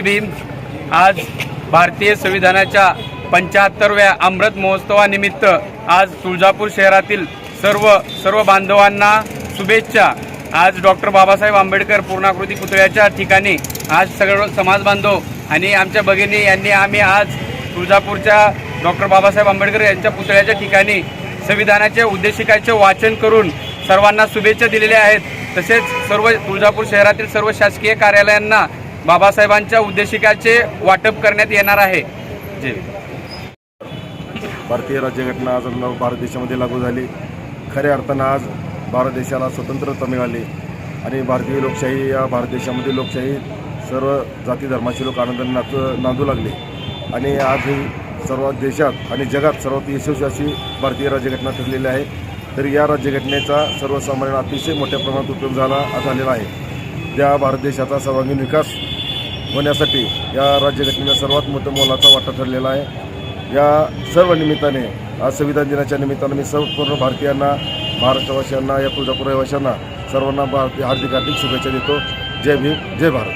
भीम आज भारतीय संविधानाच्या पंच्याहत्तरव्या अमृत महोत्सवानिमित्त आज तुळजापूर शहरातील सर्व सर्व बांधवांना शुभेच्छा. आज डॉक्टर बाबासाहेब आंबेडकर पूर्णाकृती पुतळ्याच्या ठिकाणी आज सगळं समाज बांधव आणि आमच्या भगिनी यांनी आम्ही आज तुळजापूरच्या डॉक्टर बाबासाहेब आंबेडकर यांच्या पुतळ्याच्या ठिकाणी संविधानाच्या उद्देशिकाचे वाचन करून सर्वांना शुभेच्छा दिलेल्या आहेत. तसेच सर्व तुळजापूर शहरातील सर्व शासकीय कार्यालयांना बाबासाहेबांच्या उद्देशिकाचे वाटप करण्यात येणार आहे. जे. भारतीय राज्यघटना आज भारत देशामध्ये लागू झाली. खऱ्या अर्थानं आज भारत देशाला स्वतंत्रता मिळाली. आणि भारतीय लोकशाही या भारत देशामध्ये लोकशाही सर्व जाती धर्माचे लोक आनंदाने नाच नांदू लागले. आणि आज ही सर्व देशात आणि जगात सर्वात यशस्वी अशी भारतीय राज्यघटना ठरलेली आहे. तर या राज्यघटनेचा सर्वसामान्यांना अतिशय मोठ्या प्रमाणात उपयोग झाला झालेला आहे. त्या भारत देशाचा सर्वांगीण विकास होण्यासाठी या राज्यघटनेला सर्वात मोठं मोलाचा वाटा ठरलेला आहे. या सर्व निमित्ताने आज संविधान दिनाच्या निमित्तानं मी सर्व पूर्ण भारतीयांना महाराष्ट्रवासियांना या तुळजापूर रहिवाशांना सर्वांना भारतीय हार्दिक हार्दिक शुभेच्छा देतो. जय भीम जय भारत.